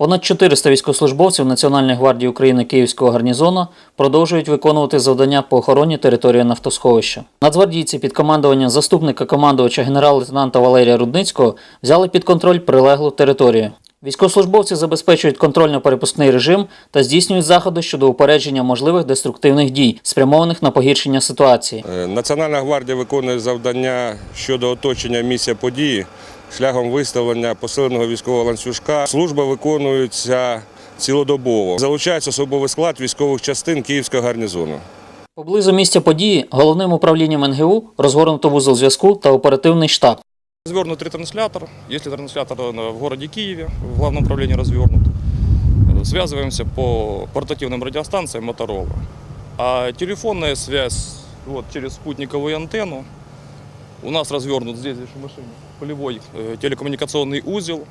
Понад 400 військовослужбовців Національної гвардії України Київського гарнізону продовжують виконувати завдання по охороні території нафтосховища. Нацгвардійці під командуванням заступника командувача генерал-лейтенанта Валерія Рудницького взяли під контроль прилеглу територію. Військовослужбовці забезпечують контрольно-перепускний режим та здійснюють заходи щодо упередження можливих деструктивних дій, спрямованих на погіршення ситуації. Е, Національна гвардія виконує завдання щодо оточення місця події шляхом виставлення посиленого військового ланцюжка. Служба виконується цілодобово. Залучається особовий склад військових частин Київського гарнізону. Поблизу місця події головним управлінням НГУ розгорнуто вузол зв'язку та оперативний штаб. Развернут ретранслятор. Если транслятор э, в городе Киеве, в главном управлении развернут, э, связываемся по портативным радиостанциям Motorola. А телефонная связь вот, через спутниковую антенну у нас развернут здесь, здесь в машине, полевой э, телекоммуникационный узел.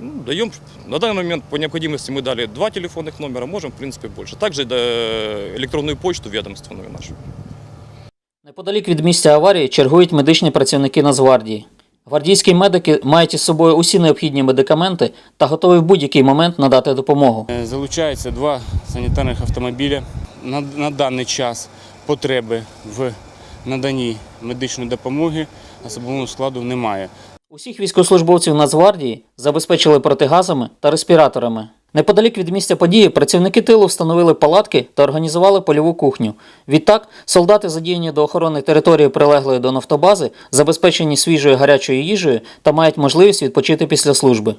Ну, даем, на данный момент по необходимости мы дали два телефонных номера, можем в принципе больше. Также да, электронную почту ведомственную нашу. Неподалік від місця аварії чергують медичні працівники Нацгвардії. Гвардійські медики мають із собою усі необхідні медикаменти та готові в будь-який момент надати допомогу. Е, Залучаються два санітарних автомобіля. На, на даний час потреби в наданні медичної допомоги особового складу немає. Усіх військовослужбовців Нацгвардії забезпечили протигазами та респіраторами. Неподалік від місця події працівники тилу встановили палатки та організували польову кухню. Відтак, солдати, задіяні до охорони території прилеглої до нафтобази, забезпечені свіжою гарячою їжею та мають можливість відпочити після служби.